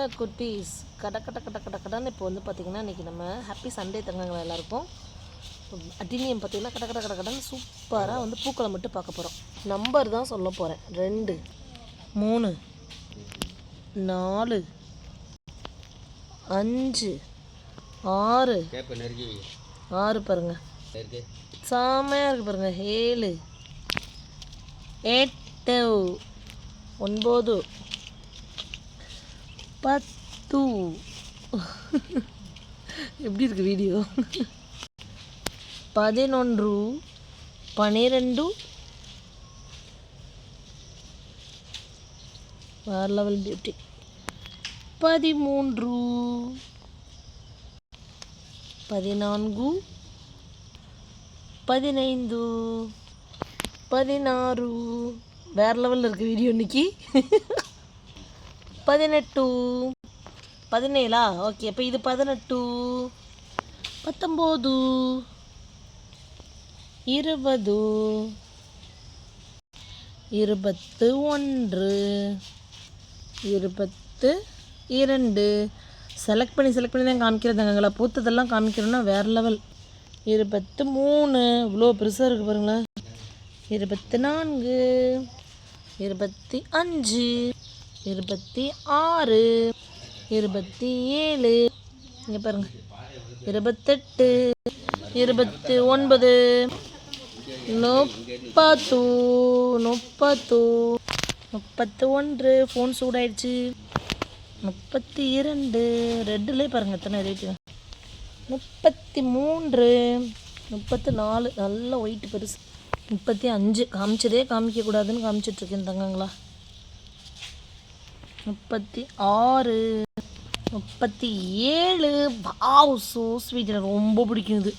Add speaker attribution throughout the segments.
Speaker 1: வாங்க குட்டீஸ் கட கட கட கட கடன்னு இப்போ வந்து பார்த்திங்கன்னா இன்றைக்கி நம்ம ஹாப்பி சண்டே தங்கங்களா எல்லாருக்கும். அட்டினியம் பார்த்திங்கன்னா கட கட கட கடன்னு சூப்பராக வந்து பூக்களை மட்டும் பார்க்க போகிறோம் நம்பர் தான் சொல்ல போகிறேன் ரெண்டு மூணு நாலு அஞ்சு ஆறு. ஆறு பாருங்க.
Speaker 2: நெருக்கி.
Speaker 1: செமையாக இருக்கு பாருங்க. ஏழு எட்டு ஒன்பது பத்து. எப்படி இருக்கு வீடியோ பதினொன்று பன்னிரெண்டு வேறு லெவல் பியூட்டி பதிமூன்று பதினான்கு பதினைந்து பதினாறு. வேற லெவலில் இருக்குது வீடியோ இன்னைக்கு. பதினெட்டு. பதினேழா? ஓகே அப்போ இது பதினெட்டு. பத்தொம்போது. இருபது. இருபத்து ஒன்று. இருபத்து இரண்டு. செலக்ட் பண்ணி செலக்ட் பண்ணி தான் காமிக்கிறதாங்களா பூத்ததெல்லாம் காமிக்கிறோன்னா வேறு லெவல் இருபத்து மூணு. இவ்வளோ பெருசாக இருக்குது பாருங்களேன். இருபத்தி நான்கு. இருபத்தி அஞ்சு. இருபத்தி ஆறு இருபத்தி ஏழு இங்கே பாருங்க இருபத்தெட்டு இருபத்தி ஒன்பது முப்பத்து முப்பத்து முப்பத்து ஒன்று ஃபோன் சூடாயிடுச்சு. முப்பத்தி இரண்டு ரெட்டுலேயே பாருங்கள் எத்தனை ரேட்டு முப்பத்தி மூன்று முப்பத்தி நாலு நல்ல ஒயிட் பெருசு. முப்பத்தி அஞ்சு காமிச்சதே காமிக்கக்கூடாதுன்னு காமிச்சிட்ருக்கேன் தங்கங்களா. முப்பத்தி ஆறு. முப்பத்தி ஏழு. பாவ் ஸோ ஸ்வீட் எனக்கு ரொம்ப பிடிக்கும் இது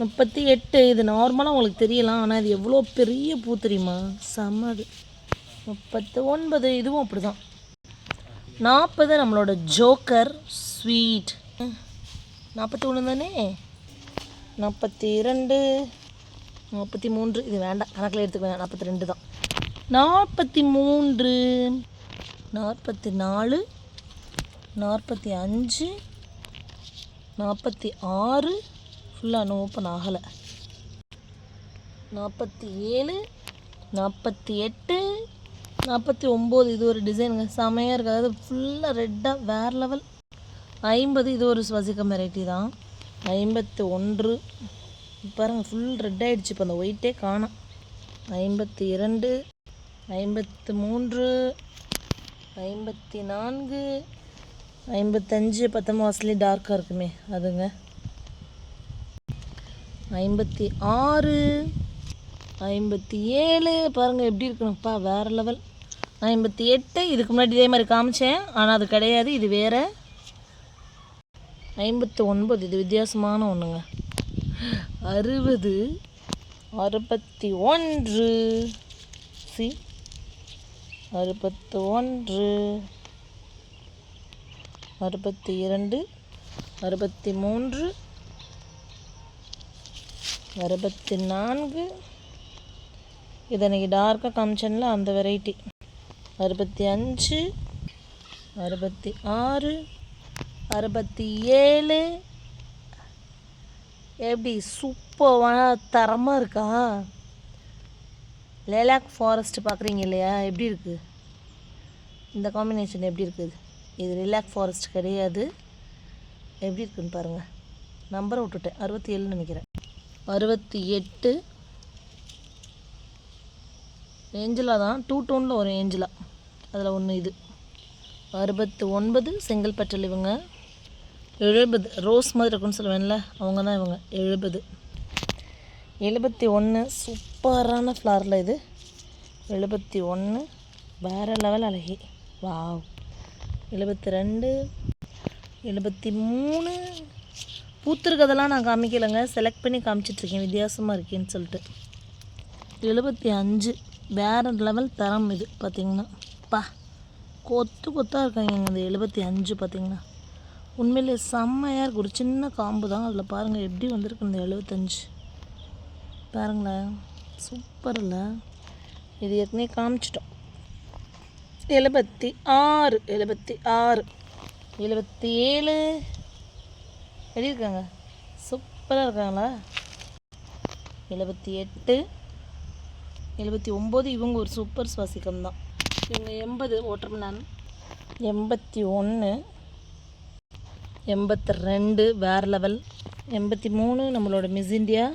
Speaker 1: முப்பத்தி எட்டு இது நார்மலாக உங்களுக்கு தெரியலாம் ஆனால் இது எவ்வளோ பெரிய பூ தெரியுமா? செம்ம அது முப்பத்து ஒன்பது இதுவும் அப்படி தான் நாற்பது நம்மளோட ஜோக்கர் ஸ்வீட் நாற்பத்தி ஒன்று தானே? நாற்பத்தி இரண்டு. நாற்பத்தி மூன்று இது வேண்டாம். கணக்கில் எடுத்துக்க வேண்டாம். நாற்பத்தி ரெண்டு தான். நாற்பத்தி மூன்று. நாற்பத்தி நாலு நாற்பத்தி அஞ்சு நாற்பத்தி ஆறு ஃபுல்லாக இன்னும் ஓப்பன் ஆகலை. நாற்பத்தி ஏழு நாற்பத்தி எட்டு நாற்பத்தி ஒம்பது இது ஒரு டிசைனுங்க செமையாக இருக்குது அதாவது ஃபுல்லாக ரெட்டாக வேறு லெவல் ஐம்பது இது ஒரு சுவாசிக்கம் வெரைட்டி தான். ஐம்பத்தி ஒன்று. பாருங்கள் ஃபுல் ரெட் ஆகிடுச்சு இப்போ அந்த ஒயிட்டே காணோம். ஐம்பத்தி இரண்டு ஐம்பத்து மூன்று ஐம்பத்தி நான்கு ஐம்பத்தஞ்சு பத்தொம்பது டார்க்காக இருக்குமே அதுங்க. ஐம்பத்தி ஆறு ஐம்பத்தி ஏழு பாருங்கள் எப்படி இருக்கணும்ப்பா வேறு லெவல் ஐம்பத்தி எட்டு இதுக்கு முன்னாடி இதே மாதிரி காமிச்சேன் ஆனால் அது கிடையாது இது வேறு. ஐம்பத்தி ஒன்பது இது வித்தியாசமான ஒன்றுங்க அறுபது அறுபத்தி ஒன்று சி அறுபத்து ஒன்று. அறுபத்தி இரண்டு. அறுபத்தி மூன்று. அறுபத்தி நான்கு. இதனை டார்க்காக காமிச்சேன்ல அந்த வெரைட்டி அறுபத்தி அஞ்சு. அறுபத்தி ஆறு. அறுபத்தி ஏழு. எப்படி சூப்பர் தரமாக இருக்கா? லேலாக் ஃபாரஸ்ட் பார்க்குறீங்க இல்லையா எப்படி இருக்குது இந்த காம்பினேஷன் எப்படி இருக்குது இது ரிலாக் ஃபாரஸ்ட் கிடையாது. எப்படி இருக்குன்னு பாருங்கள் நம்பரை விட்டுட்டேன். அறுபத்தி ஏழுன்னு நினைக்கிறேன். அறுபத்தி எட்டு ஏஞ்சலா தான். டூ டோனில் ஒரு ஏஞ்சலா. அதில் ஒன்று இது. அறுபத்து ஒன்பது செங்கல்பட்டில் இவங்க. எழுபது. ரோஸ் மாதிரி இருக்குன்னு சொல்லுவேன்ல அவங்க தான் இவங்க. எழுபது. எழுபத்தி ஒன்று சூப்பரான ஃப்ளாரில் இது. எழுபத்தி ஒன்று வேறு லெவல் அழகி. வாவ். எழுபத்தி ரெண்டு. எழுபத்தி மூணு. பூத்திருக்கதெல்லாம் நான் காமிக்கலைங்க. செலக்ட் பண்ணி காமிச்சிட்ருக்கேன். வித்தியாசமாக இருக்கேன்னு சொல்லிட்டு. எழுபத்தி அஞ்சு. வேறு லெவல் தரம் இது பார்த்திங்கன்னா பா கொத்து கொத்தாக இருக்காங்க இந்த எழுபத்தி அஞ்சு பார்த்திங்கன்னா உண்மையிலே செம்மையாக இருக்குது ஒரு சின்ன காம்பு தான். அதில் பாருங்கள் எப்படி வந்திருக்கு இந்த எழுபத்தஞ்சு பாருங்களேன். சூப்பரில். இது ஏற்கனவே காமிச்சிட்டோம். எழுபத்தி ஆறு எழுபத்தி ஆறு. எழுபத்தி ஏழு. எப்படி இருக்காங்க சூப்பராக இருக்காங்களா? எழுபத்தி எட்டு. எழுபத்தி ஒம்பது இவங்க ஒரு சூப்பர் சுவாசிக்கம் தான். இவங்க எண்பது ஓட்டர்மேன் எண்பத்தி ஒன்று எண்பத்தி ரெண்டு வேறு லெவல். எண்பத்தி மூணு நம்மளோட மிஸ் இந்தியா.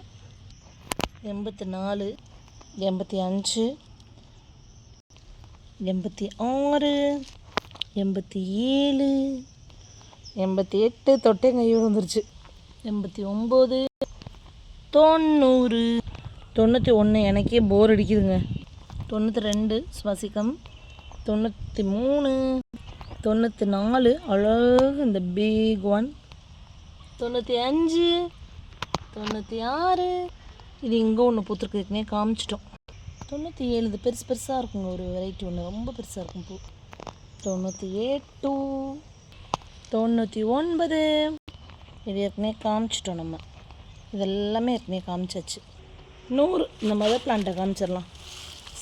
Speaker 1: எண்பத்தி நாலு எண்பத்தி அஞ்சு எண்பத்தி ஆறு எண்பத்தி ஏழு எண்பத்தி எட்டு தொட்டே கை வந்துருச்சு. எண்பத்தி ஒம்பது தொண்ணூறு. தொண்ணூற்றி ஒன்று எனக்கே போர் அடிக்குதுங்க. தொண்ணூற்றி ரெண்டு சுவாசிக்கம் தொண்ணூற்றி மூணு தொண்ணூற்றி நாலு அழகு இந்த பிக் ஒன் தொண்ணூற்றி அஞ்சு தொண்ணூற்றி ஆறு இது இங்கே ஒன்று பூத்துருக்குனே காமிச்சிட்டோம். தொண்ணூற்றி ஏழு இது பெருசு பெருசாக இருக்குங்க ஒரு வெரைட்டி ஒன்று ரொம்ப பெருசாக இருக்கும் பூ. தொண்ணூற்றி எட்டு தொண்ணூற்றி ஒன்பது இது ஏற்கனவே காமிச்சிட்டோம் நம்ம. இதெல்லாமே ஏற்கனவே காமிச்சாச்சு. நூறு இந்த மதர் பிளான்ட்டை காமிச்சிடலாம்.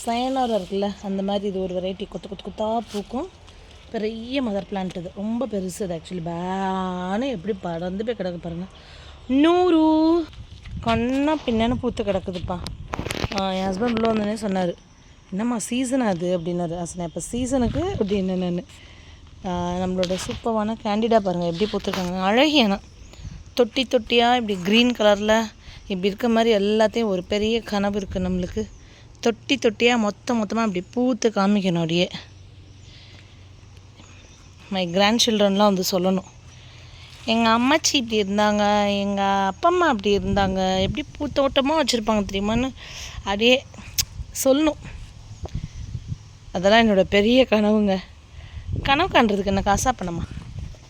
Speaker 1: சயனாரம் இருக்குல்ல அந்த மாதிரி இது ஒரு வெரைட்டி கொத்து கொத்து கொத்தாக பூக்கும். பெரிய மதர் பிளான்ட் இது. ரொம்ப பெருசு இது ஆக்சுவலி பேனு எப்படி பறந்து போய் கிடக்கு பாருங்கள் நூறு. கண்ணா பின்னான்னு பூத்து கிடக்குதுப்பா. என் ஹஸ்பண்ட் உள்ள வந்தோடனே சொன்னார் என்னம்மா சீசன் அது? அப்படின்னாரு அசனா இப்போ சீசனுக்கு அப்படின்னு நான் நம்மளோட சூப்பரான கேண்டிடா பாருங்கள் எப்படி பூத்துருக்காங்க. அழகியானா தொட்டி தொட்டியாக இப்படி க்ரீன் கலரில் இப்படி இருக்க மாதிரி எல்லாத்தையும் ஒரு பெரிய கனவு இருக்குது நம்மளுக்கு. தொட்டி தொட்டியாக மொத்த மொத்தமாக இப்படி பூத்து காமிக்கணும் அப்படியே. மை கிராண்ட் சில்ட்ரன்லாம் வந்து சொல்லணும். எங்கள் அம்மாச்சி இப்படி இருந்தாங்க எங்கள் அப்பா அம்மா அப்படி இருந்தாங்க எப்படி பூத்தோட்டமாக வச்சுருப்பாங்க தெரியுமான்னு அப்படியே சொல்லணும். அதெல்லாம் என்னோடய பெரிய கனவுங்க. கனவு காண்றதுக்கு என்ன காசாக பண்ணமா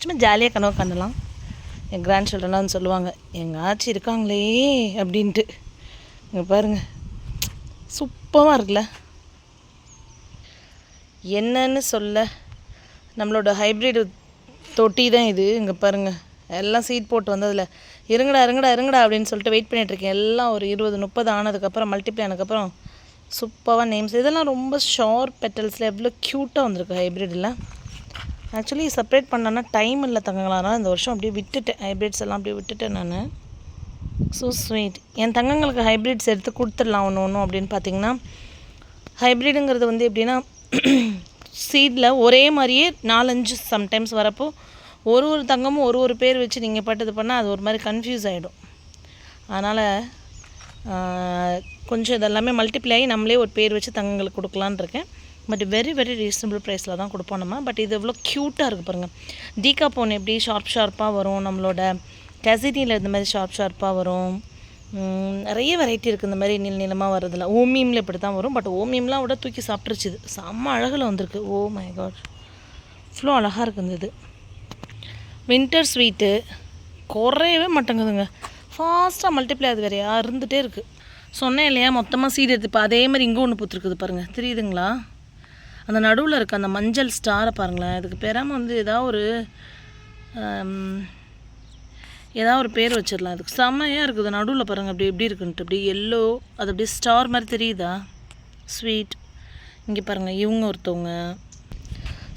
Speaker 1: சும்மா ஜாலியாக கனவு காணலாம். என் கிராண்ட் சில்ட்ரன்லாம் சொல்லுவாங்க எங்கள் ஆச்சி இருக்காங்களே அப்படின்ட்டு. இங்கே பாருங்கள் சூப்பராக இருக்குல்ல? என்னன்னு சொல்ல. நம்மளோட ஹைப்ரிட் தொட்டி தான் இது. இங்கே பாருங்கள் எல்லாம் சீட் போட்டு வந்ததில். இருங்கடா இருங்கடா இருங்கடா அப்படின்னு சொல்லிட்டு வெயிட் பண்ணிகிட்ருக்கேன் எல்லாம் ஒரு இருபது முப்பது ஆனதுக்கப்புறம் மல்டிப்ளை ஆனதுக்கப்புறம் சூப்பராக நேம்ஸ் இதெல்லாம் ரொம்ப ஷார்ப் பெட்டல்ஸில் எவ்வளோ க்யூட்டாக வந்திருக்கு ஹைப்ரிடில் ஆக்சுவலி செப்பரேட் பண்ணனா டைம் இல்லை தங்கங்களா. அதனால் இந்த வருஷம் அப்படியே விட்டுட்டேன். ஹைப்ரிட்ஸ் எல்லாம் அப்படியே விட்டுட்டேன் நான். ஸோ ஸ்வீட் என் தங்கங்களுக்கு ஹைப்ரிட்ஸ் எடுத்து கொடுத்துடலாம் ஒன்று ஒன்று அப்படின்னு பார்த்தீங்கன்னா ஹைப்ரிடுங்கிறது வந்து எப்படின்னா சீடில் ஒரே மாதிரியே நாலஞ்சு சம்டைம்ஸ் வரப்போ ஒரு ஒரு தங்கமும் ஒரு ஒரு பேர் வச்சு நீங்கள் பட்டது பண்ணால் அது ஒரு மாதிரி கன்ஃபியூஸ் ஆகிடும் அதனால் கொஞ்சம் இதெல்லாமே மல்டிப்ளை ஆகி நம்மளே ஒரு பேர் வச்சு தங்கங்களுக்கு கொடுக்கலான்னு இருக்கேன். பட் வெரி வெரி ரீசனபிள் ப்ரைஸில் தான் கொடுப்போம் நம்ம. பட் இது எவ்வளோ க்யூட்டாக இருக்குது பாருங்கள் டீகா போன் எப்படி ஷார்ப் ஷார்ப்பாக வரும்? நம்மளோட கசினியில் இந்த மாதிரி ஷார்ப் ஷார்ப்பாக வரும். நிறைய வெரைட்டி இருக்குது இந்த மாதிரி நீள நீளமாக வரதில்ல ஓமியமில் இப்படி தான் வரும். பட் ஓமியம்லாம் விட தூக்கி சாப்பிட்ருச்சு இது. செம்ம அழகில் வந்திருக்கு. Oh ஓ மை காட் இவ்வளோ அழகாக இருக்குது இது. வின்டர் ஸ்வீட்டு குறையவே மாட்டேங்குதுங்க. ஃபாஸ்ட்டாக மல்டிப்ளை அது வேறையா இருந்துகிட்டே இருக்குது சொன்னேன் இல்லையா மொத்தமாக சீடு எடுத்து இப்போ அதே மாதிரி இங்கே ஒன்று பூத்துருக்குது பாருங்கள் தெரியுதுங்களா? அந்த நடுவில் இருக்க அந்த மஞ்சள் ஸ்டாரை பாருங்களேன். இதுக்கு பெறாமல் வந்து ஏதாவது ஒரு ஏதாவது ஒரு பேர் வச்சிடலாம். அதுக்கு செம்மையாக இருக்குது. நடுவில் பாருங்கள் அப்படி எப்படி இருக்குன்ட்டு. அப்படி எல்லோ அது அப்படியே ஸ்டார் மாதிரி தெரியுதா? ஸ்வீட் இங்கே பாருங்கள் இவங்க ஒருத்தவங்க.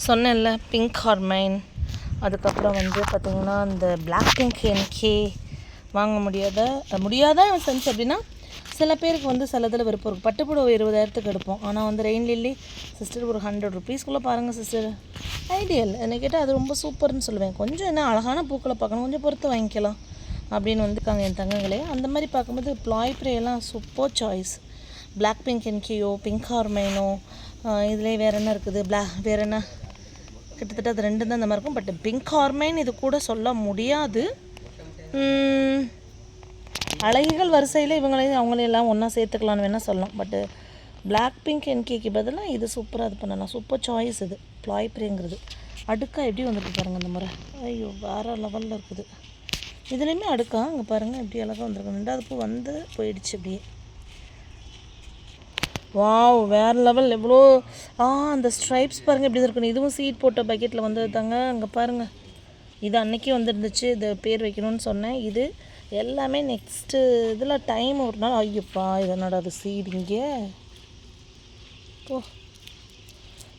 Speaker 1: சொன்னேன்ல பிங்க் ஹார்மைன் அதுக்கப்புறம் வந்து பார்த்திங்கன்னா இந்த பிளாக் பிங்க் என்கே வாங்க முடியாத முடியாத சென்ஸ் அப்படின்னா சில பேருக்கு வந்து சில இதில் விருப்பம் இருக்கும். பட்டுப்புடவை இருபதாயிரத்துக்கு எடுப்போம். ஆனால் வந்து ரெயின் லில்லி சிஸ்டர் ஒரு ஹண்ட்ரட் ருபீஸ்க்குள்ளே பாருங்கள் சிஸ்டர் ஐடியல் என்ன கேட்டால் அது ரொம்ப சூப்பர்னு சொல்லுவேன். கொஞ்சம் என்ன அழகான பூக்களை பார்க்கணும். கொஞ்சம் பொறுத்து வாங்கிக்கலாம். அப்படின்னு வந்துருக்காங்க என் தங்கங்களே. அந்த மாதிரி பார்க்கும்போது ப்ளாய் ப்ரேலாம் சூப்பர் சாய்ஸ் பிளாக் பிங்க் என்கியோ பிங்க் ஹார்மைனோ இதுலேயே வேறு என்ன இருக்குது? பிளா வேறு என்ன? கிட்டத்தட்ட அது ரெண்டு தான் இந்த மாதிரி இருக்கும். பட் பிங்க் ஹார்மைன் இது கூட சொல்ல முடியாது. அழகிகள் வரிசையில் இவங்களையும் அவங்களையும் எல்லாம் ஒன்றா சேர்த்துக்கலான்னு வேணால் சொல்லலாம் பட்டு பிளாக் பிங்க் என்கேக்கு பதிலாக இது சூப்பராக இது பண்ணலாம். சூப்பர் சாய்ஸ் இது. ப்ளாய்ப்ரேங்கிறது அடுக்கா எப்படி வந்துருக்கு பாருங்கள் இந்த முறை. ஐயோ வேறு லெவலில் இருக்குது. இதுலேயுமே அடுக்கா? அங்கே பாருங்கள் எப்படி அழகாக வந்திருக்கு. ரெண்டாவது பூ வந்து போயிடுச்சு அப்படியே. வாவ் வேறு லெவல் எவ்வளோ? ஆ அந்த ஸ்ட்ரைப்ஸ் பாருங்கள் எப்படி இருக்கணும் இதுவும் சீட் போட்ட பக்கெட்டில் வந்தது தாங்க அங்கே பாருங்கள் இது அன்னைக்கு வந்துருந்துச்சு. இது பேர் வைக்கணும்னு சொன்னேன். இது எல்லாமே நெக்ஸ்ட்டு இதில் டைம் ஒரு நாள் ஐயப்பா இதனோட அது சீட் இங்கே? ஓ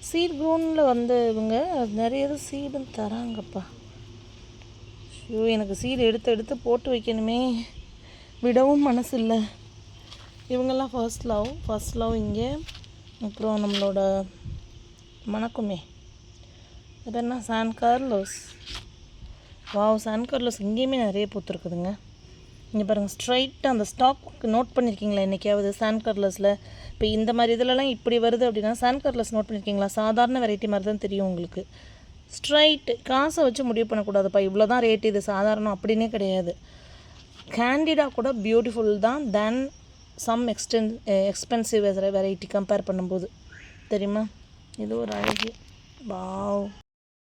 Speaker 1: சீட் க்ரோனில் வந்து இவங்க நிறைய இது சீடும் தராங்கப்பா. ஐயோ எனக்கு சீடு எடுத்து எடுத்து போட்டு வைக்கணுமே. விடவும் மனசு இல்லை இவங்கெல்லாம் ஃபர்ஸ்ட் லவ் ஃபர்ஸ்ட் லவ் இங்கே. அப்புறம் நம்மளோட மணக்குமே. அது என்ன San Carlos wow San Carlos இங்கேயுமே நிறைய பூத்துருக்குதுங்க. இங்கே பாருங்கள் ஸ்ட்ரைட்டாக அந்த ஸ்டாக் நோட் பண்ணியிருக்கீங்களா என்றைக்காவது சான் கர்லஸில் இப்போ இந்த மாதிரி இதிலலாம் இப்படி வருது அப்படின்னா சான் கர்லஸ் நோட் பண்ணியிருக்கீங்களா சாதாரண வெரைட்டி மாதிரி தான் தெரியும் உங்களுக்கு. ஸ்ட்ரைட்டு காசை வச்சு முடிவு பண்ணக்கூடாதுப்பா. இவ்வளோ தான் ரேட் இது. சாதாரணம் அப்படின்னே கிடையாது. கேண்டிடாக கூட பியூட்டிஃபுல் தான் then some extent expensive variety compare பண்ணும்போது. தெரியுமா? இது ஒரு அழகு வாவ்